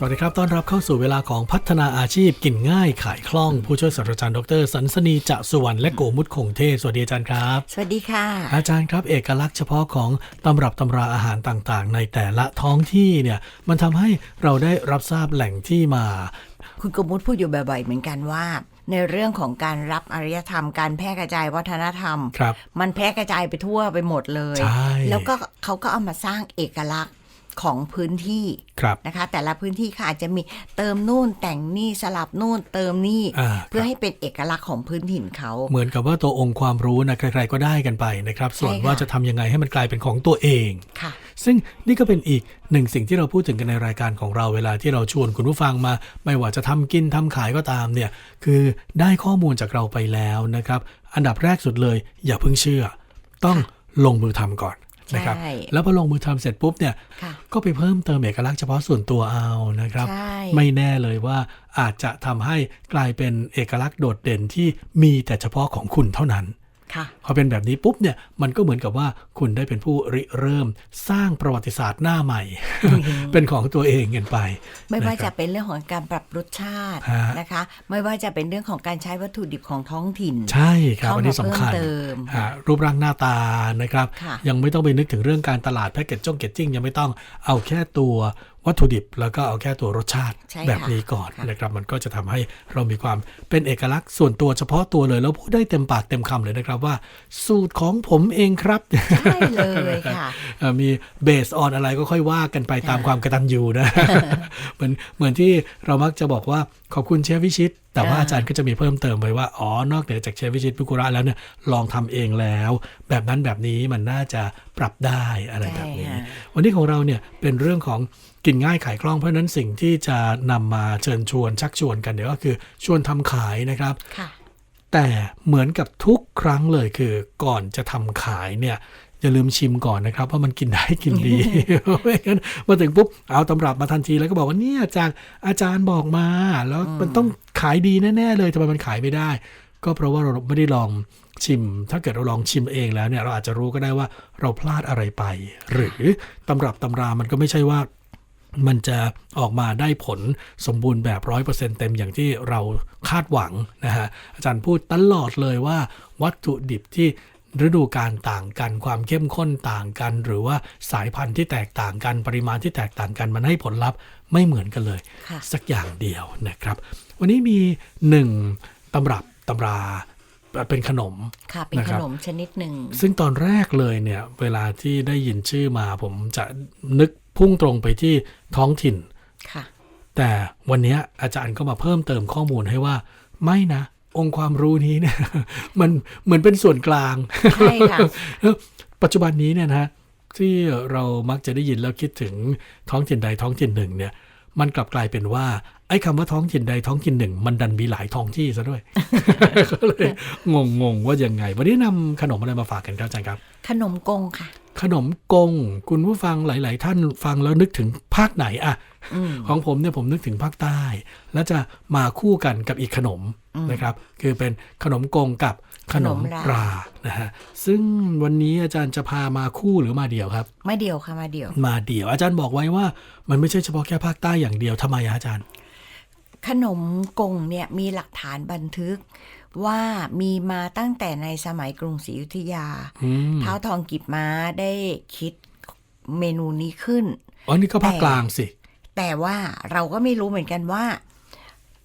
สวัสดีครับ ต้อนรับเข้าสู่เวลาของพัฒนาอาชีพกินง่ายขายคล่อง ผู้ช่วยศาสตราจารย์ดรสันสนีจะสุวรรณและโกมุตคงเทพสวัสดีอาจารย์ครับ สวัสดีค่ะ อาจารย์ครับ เอกลักษณ์เฉพาะของตำรับตำราอาหารต่างๆ ในแต่ละท้องที่เนี่ยมันทำให้เราได้รับทราบแหล่งที่มา คุณกมุตพูดอยู่บ่อยๆเหมือนกันว่า ในเรื่องของการรับอารยธรรม การแพร่กระจายวัฒนธรรมครับมันแพร่กระจายไปทั่วไปหมดเลยใช่แล้วก็เขาก็เอามาสร้างเอกลักษณ์ ของพื้นที่ครับนะคะ แต่ละพื้นที่ค่ะอาจจะมีเติมนู่นแต่งนี่สลับนู่นเติมนี่อ่าเพื่อให้เป็นเอกลักษณ์ของพื้นถิ่นเขา เหมือนกับว่าตัวองค์ความรู้นะใครๆก็ได้กันไปนะครับ ส่วนใช่ค่ะว่าจะทำยังไงให้มันกลายเป็นของตัวเองค่ะ ซึ่งนี่ก็เป็นอีกหนึ่งสิ่งที่เราพูดถึงกันในรายการของเราเวลาที่เราชวนคุณผู้ฟังมา ไม่ว่าจะทำกินทำขายก็ตามเนี่ยคือได้ข้อมูลจากเราไปแล้วนะครับ อันดับแรกสุดเลย อย่าเพิ่งเชื่อ ต้องลงมือทำก่อน นะครับใช่แล้วพอลงมือทำเสร็จปุ๊บเนี่ยค่ะก็ไปเพิ่มเติมเอกลักษณ์เฉพาะส่วนตัวเอานะครับใช่ไม่แน่เลยว่าอาจจะทำให้กลายเป็นเอกลักษณ์โดดเด่นที่มีแต่เฉพาะของคุณเท่านั้นค่ะ พอเป็นแบบนี้ปุ๊บเนี่ยมันก็เหมือนกับว่าคุณได้เป็นผู้ริเริ่มสร้างประวัติศาสตร์หน้าใหม่ เป็นของตัวเองกันไป ไม่ว่าคจะรับเป็นเรื่องของการปรับรสชาติฮะนะคะ ไม่ว่าจะเป็นเรื่องของการใช้วัตถุดิบของท้องถิ่น ใช่ครับเข้ามาอันนี้สำคัญเพิ่มเติมฮะรูปร่างหน้าตานะครับค่ะยังไม่ต้องไปนึกถึงเรื่องการตลาดแพ็กเกจจ้งเกจจิ้งยังไม่ต้องเอาแค่ตัว วัตถุดิบแล้วก็เอาแค่ตัวรสชาติใช่แบบค่ะนี้ก่อนค่ะนะครับมันก็จะทำให้เรามีความเป็นเอกลักษณ์ส่วนตัวเฉพาะตัวเลย แล้วพูดได้เต็มปากเต็มคำเลยนะครับว่า สูตรของผมเองครับใช่เลยค่ะเอ่อมีเบสออนอะไรก็ค่อยว่ากันไปตามความกระตันยูนะเหมือนเหมือนที่เรามักจะบอกว่าขอบคุณเชฟวิชิตแต่ว่าอ่าอาจารย์ก็จะมีเพิ่มเติมไว้ว่า อ๋อ นอกเหนือจากเชฟวิชิตพุกุระแล้วเนี่ย ลองทำเองแล้ว แบบนั้นแบบนี้มันน่าจะปรับได้อะไรแบบนี้ใช่ค่ะวันนี้ของเราเนี่ยเป็นเรื่องของ กินง่ายขายคล่องเพราะฉะนั้นสิ่งที่จะนำมาเชิญชวนชักชวนกันเนี่ยก็คือชวนทำขายนะครับค่ะแต่เหมือนกับทุกครั้งเลยคือก่อนจะทำขายเนี่ยอย่าลืมชิมก่อนนะครับว่ามันกินได้กินดีไม่งั้นมาถึงปุ๊บเอาตำรับมาทันทีแล้วก็บอกว่าเนี่ยจากอาจารย์บอกมา แล้วมันต้องขายดีแน่ๆเลยทำไมมันขายไม่ได้ ก็เพราะว่าเราไม่ได้ลองชิม ถ้าเกิดเราลองชิมเองแล้วเนี่ยเราอาจจะรู้ก็ได้ว่าเราพลาดอะไรไป หรือตำรับตำรามันก็ไม่ใช่ว่า มันจะออกมาได้ผลสมบูรณ์แบบร้อยเปอร์เซ็นเต็มอย่างที่เราคาดหวังนะฮะอาจารย์พูดตลอดเลยว่าวัตถุดิบที่ฤดูการต่างกันความเข้มข้นต่างกัน หรือว่าสายพันธุ์ที่แตกต่างกันปริมาณที่แตกต่างกันมันให้ผลลัพธ์ไม่เหมือนกันเลยค่ะสักอย่างเดียวนะครับ วันนี้มีหนึ่งตำรับตำราเป็นขนมค่ะเป็นนะขครับนมชนิดหนึ่งซึ่งตอนแรกเลยเนี่ย เวลาที่ได้ยินชื่อมาผมจะนึก พุ่งตรงไปที่ท้องถิ่น ค่ะ แต่วันนี้อาจารย์ก็มาเพิ่มเติมข้อมูลให้ว่า ไม่นะ องค์ความรู้นี้เนี่ย มันเหมือนเป็นส่วนกลาง ใช่ค่ะ ปัจจุบันนี้เนี่ยนะที่เรามักจะได้ยินแล้วคิดถึงท้องถิ่นใดท้องถิ่นหนึ่งเนี่ย มันกลับกลายเป็นว่า ไอ้คำว่าท้องถิ่นใดท้องถิ่นหนึ่ง มันดันมีหลายท้องที่ซะด้วยก็เลยงงงๆว่ายังไง วันนี้นำขนมอะไรมาฝากกันครับอาจารย์ครับ ขนมกงค่ะ ขนมกง คุณผู้ฟังหลาย ๆ ท่านฟังแล้วนึกถึงภาคไหนอะอืมของผมเนี่ยผมนึกถึงภาคใต้ แล้วจะมาคู่กันกับอีกขนมนะครับ คือเป็นขนมกงกับขนมขนมรารานะฮะซึ่งวันนี้อาจารย์จะพามาคู่หรือมาเดี่ยวครับ มาเดียวค่ะมาเดียว มาเดี่ยว อาจารย์บอกไว้ว่า มันไม่ใช่เฉพาะแค่ภาคใต้อย่างเดียวทำไมอะอาจารย์ ขนมกงเนี่ยมีหลักฐานบันทึก ว่ามีมาตั้งแต่ในสมัยกรุงศรีอยุธยาอืมเท้าวทองกิบม้าได้คิดเมนูนี้ขึ้นอ๋อนี่ก็ภาคกลางสิ แต่ว่าเราก็ไม่รู้เหมือนกันว่า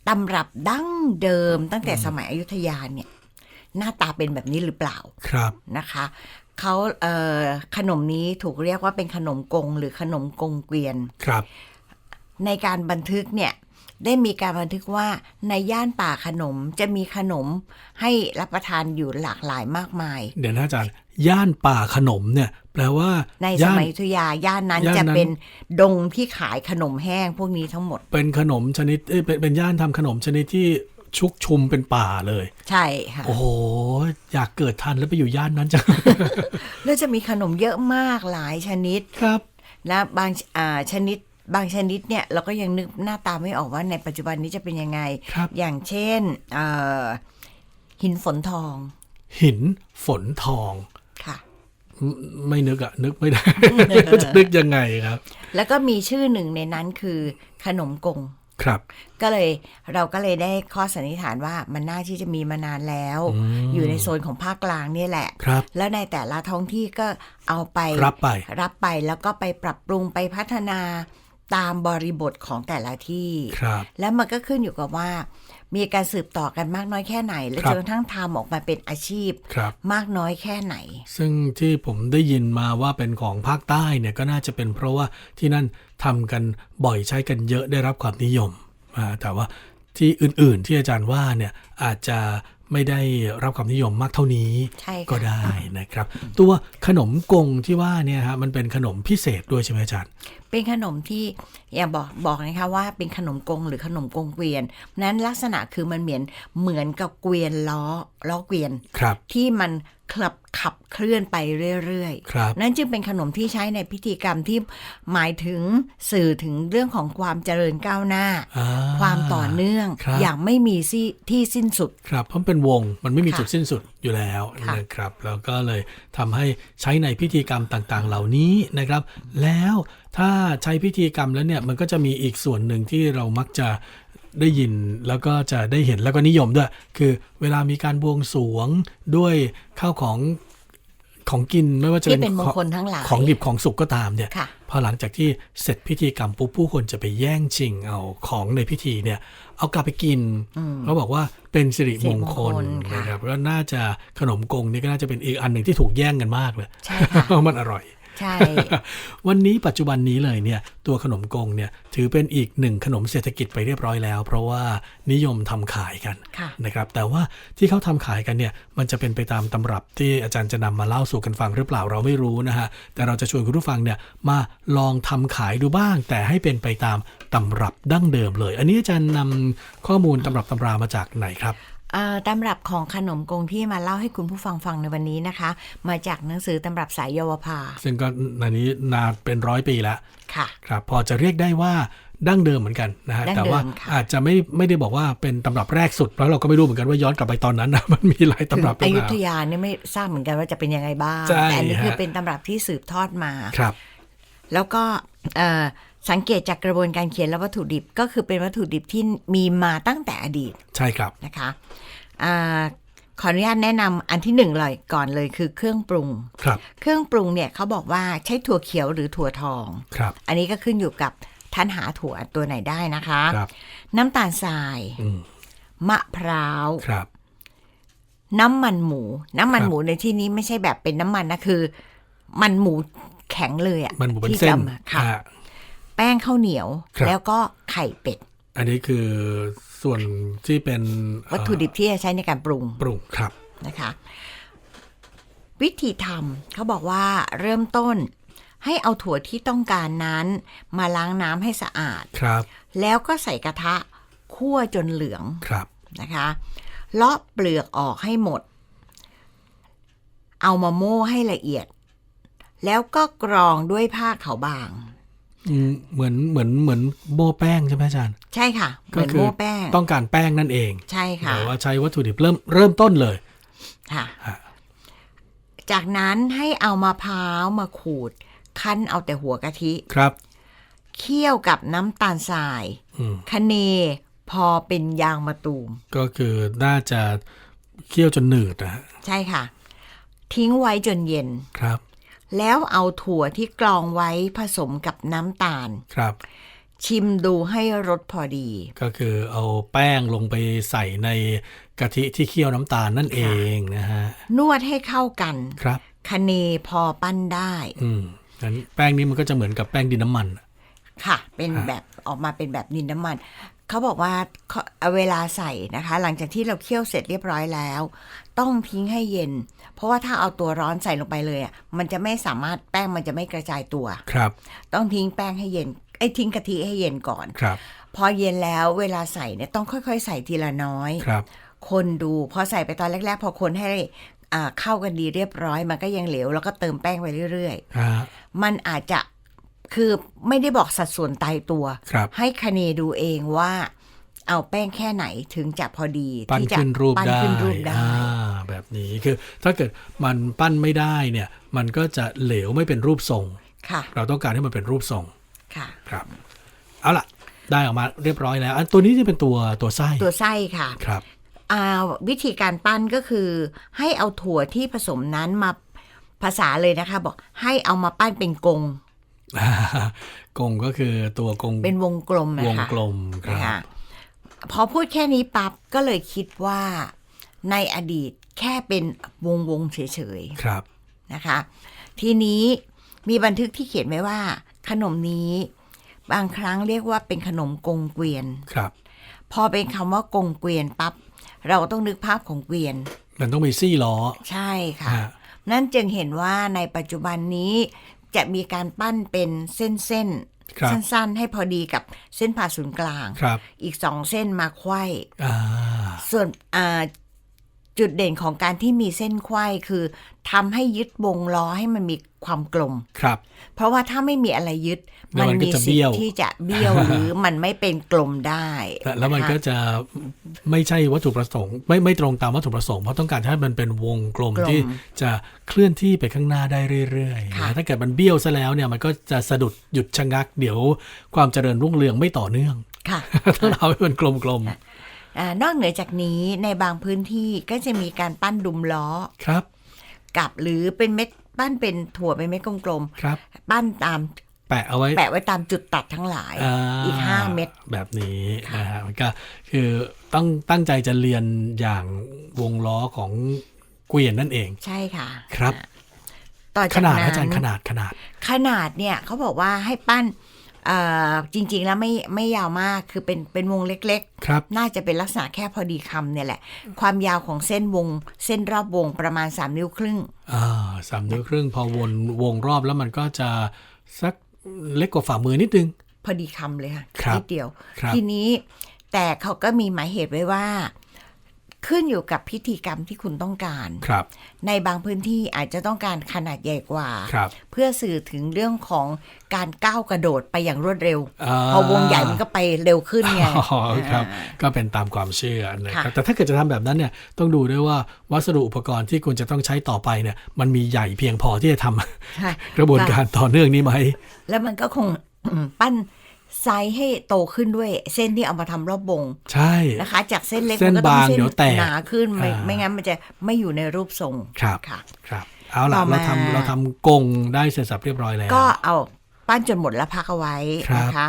ตำรับดั้งเดิมตั้งแต่สมัยอยุธยาเนี่ย หน้าตาเป็นแบบนี้หรือเปล่าครับนะคะเขาเอ่อขนมนี้ถูกเรียกว่าเป็นขนมกงหรือขนมกงเกวียนครับ ในการบันทึกเนี่ย ได้มีการบันทึกว่าในย่านป่าขนมจะมีขนมให้รับประทานอยู่หลากหลายมากมาย เดี๋ยวนะอาจารย์ ย่านป่าขนมเนี่ย แปลว่า ในสย่านมัยอยุธยาย่านนั้นย่านนั้นจะเป็นดงที่ขายขนมแห้งพวกนี้ทั้งหมด เป็นขนมชนิดเอ้ยเป็นเป็นย่านทำขนมชนิดที่ชุกชุมเป็นป่าเลย ใช่ค่ะโอ้โหอยากเกิดทันแล้วไปอยู่ย่านนั้นจังแล้วจะมีขนมเยอะมากหลายชนิดครับและบางอ่าชนิด บางชนิดเนี่ยเราก็ยังนึกหน้าตาไม่ออกว่าในปัจจุบันนี้จะเป็นยังไง ครับ อย่างเช่นเอ่อหินฝนทองหินฝนทองค่ะ ไม่ไม่นึกอะนึกไม่ได้ จะนึกยังไงครับ แล้วก็มีชื่อหนึ่งในนั้นคือขนมกง ครับ ก็เลยเราก็เลยได้ข้อสันนิษฐานว่ามันน่าที่จะมีมานานแล้ว อืม อยู่ในโซนของภาคกลางเนี่ยแหละ ครับ แล้วในแต่ละท้องที่ก็เอาไปรับไป รับไปแล้วก็ไปปรับปรุงไปพัฒนา ตามบริบทของแต่ละที่ครับแล้วมันก็ขึ้นอยู่กับว่า มีการสืบต่อกันมากน้อยแค่ไหน และครับจนกระทั่งทำออกมาเป็นอาชีพครับมากน้อยแค่ไหน ซึ่งที่ผมได้ยินมาว่าเป็นของภาคใต้เนี่ยก็น่าจะเป็นเพราะว่าที่นั่นทำกันบ่อยใช้กันเยอะได้รับความนิยมอ่าแต่ว่าที่อื่นๆที่อาจารย์ว่าเนี่ยอาจจะไม่ได้รับความนิยมมากเท่านี้ใช่ค่ะก็ได้นะครับ ตัวขนมกงที่ว่าเนี่ยฮะมันเป็นขนมพิเศษด้วยใช่ไหมอาจารย์ เป็นขนมที่อย่าบอกบอกนะคะว่าเป็นขนมกงหรือขนมกงเกวียน นั้นลักษณะคือมันเหมือนเหมือนกับเกวียนล้อล้อเกวียนครับที่มัน ขับขับเคลื่อนไปเรื่อยครับๆนั่นจึงเป็นขนมที่ใช้ในพิธีกรรมที่หมายถึงสื่อถึงเรื่องของความเจริญก้าวหน้าอ่ความต่อเนื่องครับอย่างไม่มีที่ที่สิ้นสุด ครับเพราะมันเป็นวงมันไม่มีค่ะจุดสิ้นสุดอยู่แล้วค่ะนะครับ แล้วก็เลยทำให้ใช้ในพิธีกรรมต่างๆ เหล่านี้นะครับ แล้วถ้าใช้พิธีกรรมแล้วเนี่ยมันก็จะมีอีกส่วนหนึ่งที่เรามักจะ ได้ยินแล้วก็จะได้เห็นแล้วก็นิยมด้วย คือเวลามีการบวงสรวงด้วยข้าวของของกินไม่ว่าจะที่เป็นเป็นมงของคลทั้งหลายของดิบของสุกก็ตามเนี่ยค่ะพอหลังจากที่เสร็จพิธีกรรมปุ๊บผู้คนจะไปแย่งชิงเอาของในพิธีเนี่ย เอากลับไปกินเขาบอกว่าเป็นสิริมงคลสิริมงคลค่ะนะครับแล้วน่าจะขนมกงนี่ก็น่าจะเป็นอีกอันหนึ่งที่ถูกแย่งกันมากเลยใช่ค่ะเพราะมันอร่อย ใช่ วันนี้ปัจจุบันนี้เลยเนี่ยตัวขนมกงเนี่ยถือเป็นอีกหนึ่งขนมเศรษฐกิจไปเรียบร้อยแล้ว เพราะว่านิยมทำขายกันค่ะนะครับแต่ว่าที่เขาทำขายกันเนี่ยมันจะเป็นไปตามตำรับที่อาจารย์จะนำมาเล่าสู่กันฟังหรือเปล่าเราไม่รู้นะฮะแต่เราจะชวนคุณผู้ฟังเนี่ยมาลองทำขายดูบ้าง แต่ให้เป็นไปตามตำรับดั้งเดิมเลย อันนี้อาจารย์นำข้อมูลตำรับตำรามาจากไหนครับเอ่อ ตำรับของขนมกงที่มาเล่าให้คุณผู้ฟังฟังในวันนี้นะคะ มาจากหนังสือตำรับสายเยาวภา ซึ่งก็อันนี้นานเป็นร้อยปีแล้วค่ะครับพอจะเรียกได้ว่าดั้งเดิมเหมือนกันนะฮะดั้งเดิมแต่ว่าค่ะอาจจะไม่ไม่ได้บอกว่าเป็นตำรับแรกสุด เพราะเราก็ไม่รู้เหมือนกันว่าย้อนกลับไปตอนนั้นนะมันมีหลายถึงตำรับอยุมาธยาเนี่ยไม่ทราบเหมือนกันว่าจะเป็นยังไงบ้างใช่แต่อันนี้คือฮะเป็นตำรับที่สืบทอดมาครับ แล้วก็เอ่อ สังเกตจากกระบวนการเขียนและวัตถุดิบก็คือเป็นวัตถุดิบที่มีมาตั้งแต่อดีตใช่ครับนะคะอาขออนุญาตแนะนำอันที่หนึ่งเลยก่อนเลยคือเครื่องปรุงครับเครื่องปรุงเนี่ยเขาบอกว่าใช้ถั่วเขียวหรือถั่วทองครับอันนี้ก็ขึ้นอยู่กับท่านหาถั่วตัวไหนได้นะคะครับน้ำตาลทรายอืมมะพร้าวครับน้ำมันหมู น้ำมันครับหมูในที่นี้ไม่ใช่แบบเป็นน้ำมันนะคือ มันหมูแข็งเลยอะมันหมูเป็นที่เส้นจะอามาค่ะอ่า แป้งข้าวเหนียวครับแล้วก็ไข่เป็ด อันนี้คือส่วนที่เป็นเอ่อวัตถุดิบที่จะใช้ในการปรุงปรุงครับนะคะ วิธีทำเขาบอกว่าเริ่มต้นให้เอาถั่วที่ต้องการนั้น มาล้างน้ำให้สะอาดครับ แล้วก็ใส่กระทะคั่วจนเหลืองครับนะคะเลาะเปลือกออกให้หมด เอามาโม่ให้ละเอียด แล้วก็กรองด้วยผ้าขาวบางอืม เหมือนเหมือนเหมือนโม่แป้งใช่ไหมอาจารย์ ใช่ค่ะเหก็มือนคือโม่แป้งต้องการแป้งนั่นเอง ใช่ค่ะแต่ว่าใช้วัตถุดิบเริ่มเริ่มต้นเลยค่ะฮะจากนั้นให้เอามะพร้าวมาขูด คั้นเอาแต่หัวกะทิครับเคี่ยวกับน้ำตาลทรายอืมคะเนพอเป็นยางมะตูม ก็คือน่าจะเคี่ยวจนหนืดนะฮะใช่ค่ะ ทิ้งไว้จนเย็นครับ แล้วเอาถั่วที่กรองไว้ผสมกับน้ำตาล ครับ ชิมดูให้รสพอดี ก็คือเอาแป้งลงไปใส่ในกะทิที่เคี่ยวน้ำตาลนั่นเองนะฮะ นวดให้เข้ากัน ครับคะเนพอปั้นได้ อืมงั้นแป้งนี้มันก็จะเหมือนกับแป้งดินน้ำมัน ค่ะ เป็นฮะแบบออกมาเป็นแบบดินน้ำมัน เขาบอกว่าเขาเอาเวลาใส่นะคะ หลังจากที่เราเคี่ยวเสร็จเรียบร้อยแล้ว ต้องทิ้งให้เย็น เพราะว่าถ้าเอาตัวร้อนใส่ลงไปเลยอะมันจะไม่สามารถแป้งมันจะไม่กระจายตัวครับ ต้องทิ้งแป้งให้เย็นไอ้ยทิ้งกะทิให้เย็นก่อนครับพพอเย็นแล้วเวลาใส่เนี่ยต้องค่อยๆ ใส่ทีละน้อยครับ คนดูพอใส่ไปตอนแรก ๆ พอคนให้อ่าเข้ากันดีเรียบร้อย มันก็ยังเหลวแล้วก็เติมแป้งไปเรื่อยฮะๆมันอาจจะ คือไม่ได้บอกสัดส่วนตายตัวครับให้คะเนดูเองว่าเอาแป้งแค่ไหนถึงจะพอดีปั้นที่จะขึ้นรูปปั้นได้ขึ้นรูปได้อ่าแบบนี้คือถ้าเกิดมันปั้นไม่ได้เนี่ย มันก็จะเหลวไม่เป็นรูปทรงค่ะเราต้องการให้มันเป็นรูปทรงค่ะครับเอาล่ะ ได้ออกมาเรียบร้อยแล้ว อันตัวนี้จะเป็นตัวตัวไส้ตัวไส้ค่ะครับอ่าวิธีการปั้นก็คือให้เอาถั่วที่ผสมนั้นมาภาษาเลยนะคะ บอกให้เอามาปั้นเป็นกง กงก็คือตัวกงเป็นวงกลมวนะงคะกลมครันะบคะพอพูดแค่นี้ปั๊บก็เลยคิดว่าในอดีตแค่เป็นวงวงๆเฉยครับๆนะคะ ทีนี้มีบันทึกที่เขียนไว้ว่า ขนมนี้บางครั้งเรียกว่าเป็นขนมกงเกวียนครับ พอเป็นคำว่ากงเกวียนปั๊บเราต้องนึกภาพของเกวียน มันต้องมีซี่ล้อ ใช่ค่ะฮะนั่นจึงเห็นว่าในปัจจุบันนี้ จะมีการปั้นเป็นเส้นครับๆสั้นๆ ให้พอดีกับเส้นผ่าศูนย์กลางครับอีกสองเส้นมาไขว้อ่าส่วนอ่า จุดเด่นของการที่มีเส้นไขว้คือทำให้ยึดวงล้อให้มันมีความกลม ครับ เพราะว่าถ้าไม่มีอะไรยึดเดี๋ยวมันก็มีจะสิเบี้ทยวธิ์ที่จะเบี้ยวหรือมันไม่เป็นกลมได้ และแล้วมันนะคะก็จะไม่ใช่วัตถุประสงค์ ไม่ไม่ตรงตามวัตถุประสงค์เพราะต้องการให้มันเป็นวงกลมกลมที่จะเคลื่อนที่ไปข้างหน้าได้เรื่อยๆค่ะนะถ้าเกิดมันเบี้ยวซะแล้วเนี่ยมันก็จะสะดุดหยุดชะงัก เดี๋ยวความเจริญรุ่งเรืองไม่ต่อเนื่องค่ะต้องเอาให้มันกลม อานอกเหนือจากนี้ในบางพื้นที่ก็จะมีการปั้นดุมล้อๆครับ กับหรือเป็นเม็ดปั้นเป็นถั่วเป็นเม็ดกลมครับๆปั้นตามแปะเอาไว้แปะไว้ตามจุดตัดทั้งหลายาอีกห้าเม็ดแบบนี้นะฮะมันก็คือต้องตั้งใจจะเรียนอย่างวงล้อของเกวียนนั่นเอง ใช่ค่ะครับต่อขจากนาดนั้อาจารย์นขนาดขนาด ขนาดเนี่ยเขาบอกว่าให้ปั้นเอ่อ จริงๆแล้วไม่ไม่ยาวมากคือเป็นเป็นวงเล็กครับๆน่าจะเป็นลักษณะแค่พอดีคำเนี่ยแหละ ความยาวของเส้นวง เส้นรอบวงประมาณ 3 นิ้วครึ่งอ่าสามนิ้วครึ่งพอวนวงรอบแล้วมันก็จะสักเล็กกว่าฝ่ามือนิดนึง พอดีคำเลยค่ะครับนิดเดียวครับทีนี้แต่เขาก็มีหมายเหตุไว้ว่า ขึ้นอยู่กับพิธีกรรมที่คุณต้องการครับ ในบางพื้นที่อาจจะต้องการขนาดใหญ่กว่าครับเพื่อสื่อถึงเรื่องของการก้าวกระโดดไปอย่างรวดเร็วาพอวงใหญ่มันก็ไปเร็วขึ้นไงอ๋อครับอ่าก็เป็นตามความเชื่อนะครับค่ะแต่ถ้าเกิดจะทำแบบนั้นเนี่ยต้องดูด้วยว่าวัสดุอุปกรณ์ที่คุณจะต้องใช้ต่อไปเนี่ย มันมีใหญ่เพียงพอที่จะทำใช่กระบวนการต่อเนื่องนี้ไหมแล้วมันก็คงปั้น ไซส์ให้โตขึ้นด้วยเส้นที่เอามาทำรอบวงใช่นะคะ จากเส้นเล็กเส้นมัก็ต้องบางเดี๋ยวแตกหนาขึ้นไม่อ่าไม่งั้นมันจะไม่อยู่ในรูปทรงครับค่ะครับเอาล่ะต่อเรามาทำเราทำกงได้เสร็จสับเรียบร้อยแล้ว ก็เอาปั้นจนหมดแล้วพักเอาไว้ครับนะคะ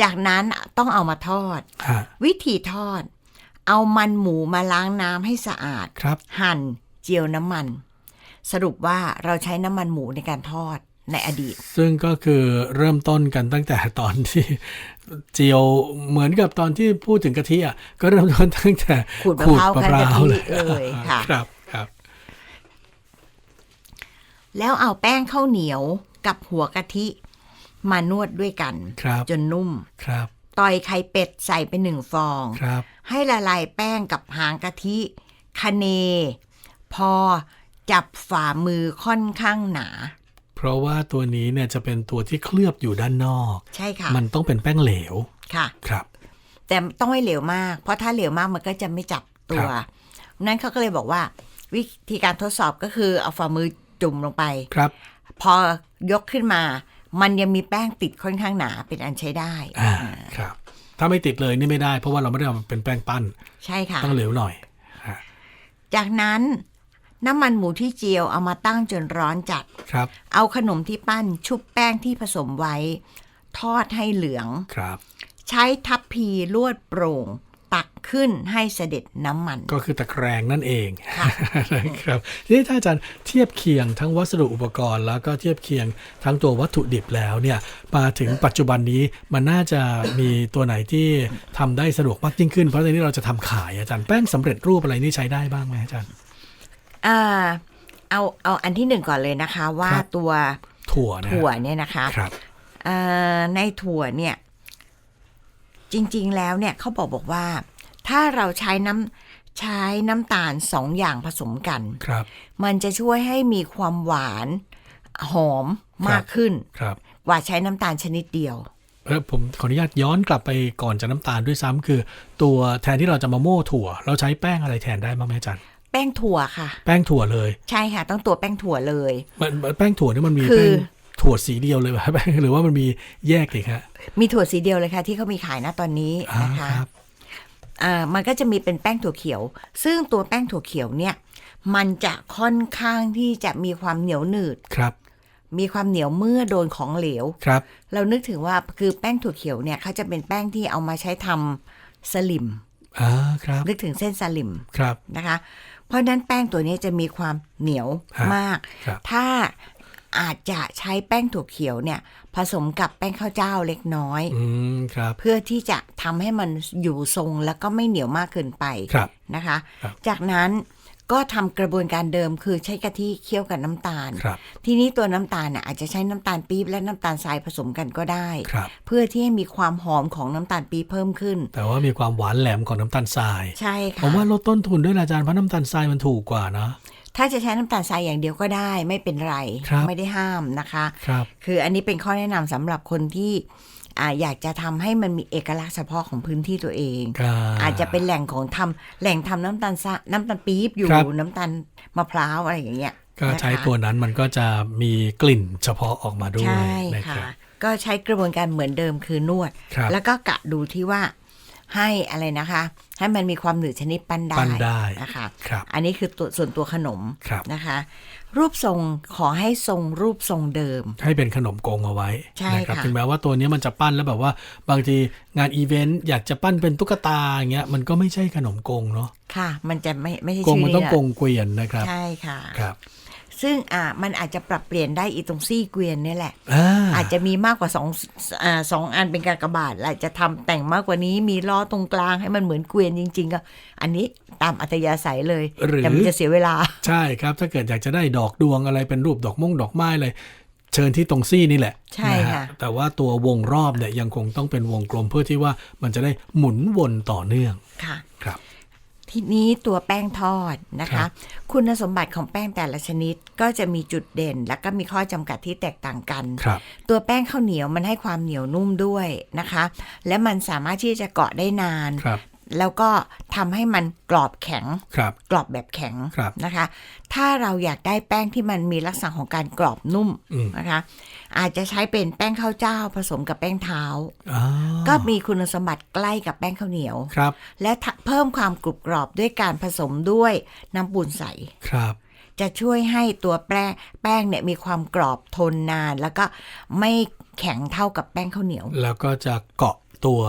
จากนั้นต้องเอามาทอดฮะวิธีทอด เอามันหมูมาล้างน้ำให้สะอาดครับ หั่นเจียวน้ำมัน สรุปว่าเราใช้น้ำมันหมูในการทอด ในอดีต ซึ่งก็คือเริ่มต้นกันตั้งแต่ตอนที่เจียวเหมือนกับตอนที่พูดถึงกะทิอะก็เริ่มต้นตั้งแต่ขูดมะพร้าวขูดมะพร้าวคั้นเลกะยทิเลยค่ะครับครับ แล้วเอาแป้งข้าวเหนียวกับหัวกะทิมานวดด้วยกันครับจนนุ่มครับต่อยไข่เป็ดใส่ไปหนึ่งฟองครับให้ละลายแป้งกับหางกะทิคะเน พอจับฝ่ามือค่อนข้างหนา เพราะว่าตัวนี้เนี่ยจะเป็นตัวที่เคลือบอยู่ด้านนอก ใช่ค่ะ มันต้องเป็นแป้งเหลวค่ะ ครับ แต่ต้องไม่เหลวมาก เพราะถ้าเหลวมากมันก็จะไม่จับตัวครับนั้นเขาก็เลยบอกว่า วิธีการทดสอบก็คือเอาฝ่ามือจุ่มลงไปครับ พอยกขึ้นมา มันยังมีแป้งติดค่อนข้างหนาเป็นอันใช้ได้อ่าครับ ถ้าไม่ติดเลยนี่ไม่ได้ เพราะว่าเราไม่ได้เอามาเป็นแป้งปั้น ใช่ค่ะ ต้องเหลวหน่อยฮะจากนั้น น้ำมันหมูที่เจียวเอามาตั้งจนร้อนจัด ครับ เอาขนมที่ปั้นชุบแป้งที่ผสมไว้ ทอดให้เหลือง ครับ ใช้ทัพพีลวดโปร่ง ตักขึ้นให้เสด็จน้ำมัน ก็คือตะแกรงนั่นเองนะครับทีนี่ถ้าอาจารย์เทียบเคียงทั้งวัสดุอุปกรณ์ แล้วก็เทียบเคียงทั้งตัววัตถุดิบแล้วเนี่ยมาถึงปัจจุบันนี้มันน่าจะมีตัวไหนที่ทำได้สะดวกมากยิ่งขึ้น เพราะตอนนี้เราจะทำขายอาจารย์แป้งสำเร็จรูปอะไรนี่ใช้ได้บ้างไหมอาจารย์ อ่าเอาเอาอันที่หนึ่งก่อนเลยนะคะ ว่าครับ ตัวถั่วนะถั่วเนี่ยนะคะครับอ่าในถั่วเนี่ย จริงๆแล้วเนี่ยเขาบอกบอกว่า ถ้าเราใช้น้ำใช้น้ำตาลสองอย่างผสมกัน ครับมันจะช่วยให้มีความหวานหอมมากขึ้น ครับ กว่าใช้น้ำตาลชนิดเดียว เออผมขออนุญาตย้อนกลับไปก่อนจะน้ำตาลด้วยซ้ำคือ ตัวแทนที่เราจะมาโม่ถั่ว เราใช้แป้งอะไรแทนได้บ้างไหมอาจารย์ แป้งถั่วค่ะ แป้งถั่วเลย ใช่ค่ะ ต้องตัวแป้งถั่วเลยมันแป้งถั่วนี่มันมีคือแป้งถั่วสีเดียวเลยป่ะแป้งหรือว่ามันมีแยกอีกฮะมีถั่วสีเดียวเลยค่ะ ที่เขามีขายนะตอนนี้อ่านะคะครับอ่ามันก็จะมีเป็นแป้งถั่วเขียว ซึ่งตัวแป้งถั่วเขียวเนี่ย มันจะค่อนข้างที่จะมีความเหนียวหนืดครับมีความเหนียวเมื่อโดนของเหลวครับ เรานึกถึงว่าคือแป้งถั่วเขียวเนี่ยเขาจะเป็นแป้งที่เอามาใช้ทำสลิมอ่าครับ นึกถึงเส้นสลิมครับนะคะ เพราะฉะนั้นแป้งตัวนี้จะมีความเหนียวฮะมากครับถ้าอาจจะใช้แป้งถั่วเขียวเนี่ย ผสมกับแป้งข้าวเจ้าเล็กน้อยอืมครับเพื่อที่จะทำให้มันอยู่ทรงแล้วก็ไม่เหนียวมากเกินไปครับนะคะครับจากนั้น ก็ทำกระบวนการเดิมคือใช้กะทิเคี่ยวกับน้ำตาลครับทีนี้ตัวน้ำตาลน่ะอาจจะใช้น้ำตาลปี๊บและน้ำตาลทรายผสมกันก็ได้ครับเพื่อที่ให้มีความหอมของน้ำตาลปี๊บเพิ่มขึ้น แต่ว่ามีความหวานแหลมของน้ำตาลทราย ใช่ผมค่ะว่าลดต้นทุนด้วยนะอาจารย์เพราะน้ำตาลทรายมันถูกกว่านะถ้าจะใช้น้ำตาลทรายอย่างเดียวก็ได้ไม่เป็นไรครับไม่ได้ห้ามนะคะครับคืออันนี้เป็นข้อแนะนำสำหรับคนที่ อ่าอยากจะทำให้มันมีเอกลักษณ์เฉพาะของพื้นที่ตัวเองก็อาจจะเป็นแหล่งของทำแหล่งทำน้ำตาลทรายน้ำตาลปี๊บอยู่ครับน้ำตาลมะพร้าวอะไรอย่างเงี้ยก็ใช้นะคะตัวนั้นมันก็จะมีกลิ่นเฉพาะออกมาด้วยใช่นะคค่ะรับก็ใช้กระบวนการเหมือนเดิมคือนวดครับแล้วก็กะดูที่ว่า ให้อะไรนะคะ ให้มันมีความหนืดชนิดปั้นได้ปั้นได้นะคะครับอันนี้คือตัวส่วนตัวขนมครับนะคะ รูปทรงขอให้ทรงรูปทรงเดิม ให้เป็นขนมกงเอาไว้ใช่นะครับค่ะถึงแม้ว่าตัวนี้มันจะปั้นแล้วแบบว่าบางทีงานอีเวนต์อยากจะปั้นเป็นตุ๊กตาอย่างเงี้ยมันก็ไม่ใช่ขนมกงเนาะค่ะ มันจะไม่ไม่ใช่กงชื่อมันนี้ต้องนะกงเกวียนนะครับใช่ค่ะครับ ซึ่งอ่ามันอาจจะปรับเปลี่ยนได้อีตรงซี่เกวียนเนี่ยแหละอ่าอาจจะมีมากกว่าสองอ่าสองอันเป็นกากบาทอาจจะทำแต่งมากกว่านี้มีล้อตรงกลางให้มันเหมือนเกวียนจริง ๆ ก็ อันนี้ตามอัธยาศัยเลยหรือแต่มันจะเสียเวลา ใช่ครับ ถ้าเกิดอยากจะได้ดอกดวงอะไรเป็นรูปดอกมงดอกไม้เลยเชิญที่ตรงซี่นี่แหละ ใช่นฮค่ะแต่ว่าตัววงรอบเนี่ยยังคงต้องเป็นวงกลมเพื่อที่ว่ามันจะได้หมุนวนต่อเนื่อง ค่ะ ครับ ทีนี้ตัวแป้งทอดนะครัคะบคุณสมบัติของแป้งแต่ละชนิดก็จะมีจุดเด่น และก็มีข้อจำกัดที่แตกต่างกันครับตัวแป้งข้าวเหนียวมันให้ความเหนียวนุ่มด้วยนะคะ และมันสามารถที่จะเกาะได้นานครับ แล้วก็ทำให้มันกรอบแข็งครับกรอบแบบแข็งครับนะคะ ถ้าเราอยากได้แป้งที่มันมีลักษณะของการกรอบนุ่มอืมนะคะ อาจจะใช้เป็นแป้งข้าวเจ้าผสมกับแป้งเท้าอ๋อก็มีคุณสมบัติใกล้กับแป้งข้าวเหนียวครับ และทะเพิ่มความกรุบกรอบด้วยการผสมด้วยน้ำปูนใสครับจะช่วยให้ตัวแป้งแป้งเนี่ยมีความกรอบทนนาน แล้วก็ไม่แข็งเท่ากับแป้งข้าวเหนียว แล้วก็จะเกาะตัว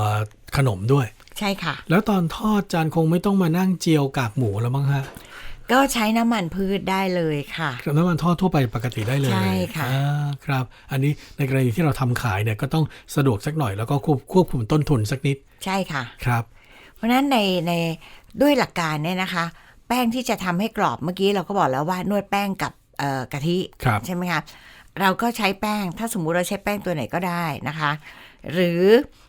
ขนมด้วย ใช่ค่ะ แล้วตอนทอดจานคงไม่ต้องมานั่งเจียวกากหมูแล้วมั้งฮะก็ใช้น้ำมันพืชได้เลยค่ะน้ำมันทอดทั่วไปปกติได้เลยใช่ค่ะอ่าครับ อันนี้ในกรณีที่เราทำขายเนี่ยก็ต้องสะดวกสักหน่อยแล้วก็ควบควบคุมต้นทุนสักนิด ใช่ค่ะครับ เพราะฉะนั้นในในด้วยหลักการเนี่ยนะคะ แป้งที่จะทำให้กรอบเมื่อกี้เราก็บอกแล้วว่านวดแป้งกับเอ่อกะทิครับใช่ไหมคะเราก็ใช้แป้งถ้าสมมุติเราใช้แป้งตัวไหนก็ได้นะคะ หรือเอ่อ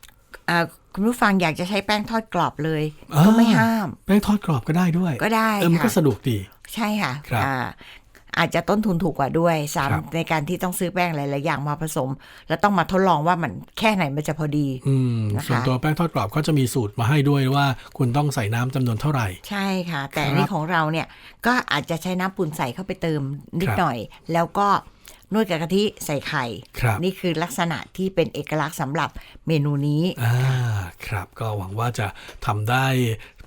คุณผู้ฟังอยากจะใช้แป้งทอดกรอบเลยอ่าก็ไม่ห้าม แป้งทอดกรอบก็ได้ด้วย ก็ได้เออมันก็ค่ะสะดวกดีใช่ค่ะครับอ่าอาจจะต้นทุนถูกกว่าด้วยซ้ครับำในการที่ต้องซื้อแป้งหลายๆอย่างมาผสม แล้วต้องมาทดลองว่ามันแค่ไหนมันจะพอดีอืมนะคะส่วนตัวแป้งทอดกรอบก็จะมีสูตรมาให้ด้วยว่า คุณต้องใส่น้ำจำนวนเท่าไหร่ ใช่ค่ะ แต่ครับอันนี้ของเราเนี่ยก็อาจจะใช้น้ำปูนใส่เข้าไปเติมนิดครับหน่อย แล้วก็ นวดกับกะทิใส่ไข่ครับนี่คือลักษณะที่เป็นเอกลักษณ์สำหรับเมนูนี้อ่าครับ ก็หวังว่าจะทำได้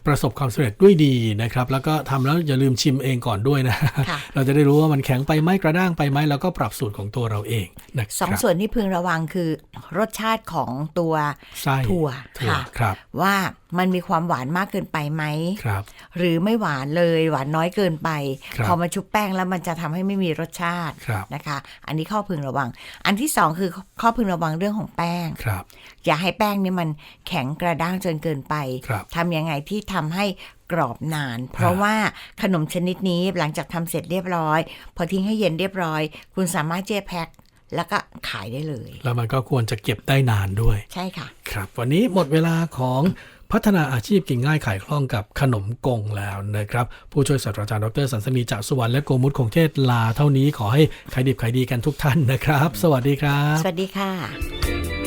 ประสบความสำเร็จด้วยดีนะครับ แล้วก็ทำแล้วอย่าลืมชิมเองก่อนด้วยนะค่ะเราจะได้รู้ว่ามันแข็งไปไหมกระด้างไปไหมแล้วก็ปรับสูตรของตัวเราเองนะคสองรับส่วนที่พึงระวังคือ รสชาติของตัวไส้ถั่วถั่วค่ะครับ ว่ามันมีความหวานมากเกินไปไหมครับ หรือไม่หวานเลยหวานน้อยเกินไปครับพอมาชุบแป้งแล้วมันจะทำให้ไม่มีรสชาติครับนะคะ อันนี้ข้อพึงระวัง อันที่สองคือข้อพึงระวังเรื่องของแป้งครับ อย่าให้แป้งนี่มันแข็งกระด้างจนเกินไปครับทำยังไงที่ทำให้กรอบนาน เพราะว่าขนมชนิดนี้หลังจากทำเสร็จเรียบร้อย พอทิ้งให้เย็นเรียบร้อย คุณสามารถเจ๊แพ็คแล้วก็ขายได้เลย แล้วมันก็ควรจะเก็บได้นานด้วย ใช่ค่ะ ครับ วันนี้หมดเวลาของพัฒนาอาชีพกินง่ายขายคล่องกับขนมกงแล้วนะครับ ผู้ช่วยศาสตราจารย์ดรสันสนีจากสุวรรณและโกมุตคงเทศลาเท่านี้ขอให้ขายดิบขายดีกันทุกท่านนะครับ สวัสดีครับ สวัสดีค่ะ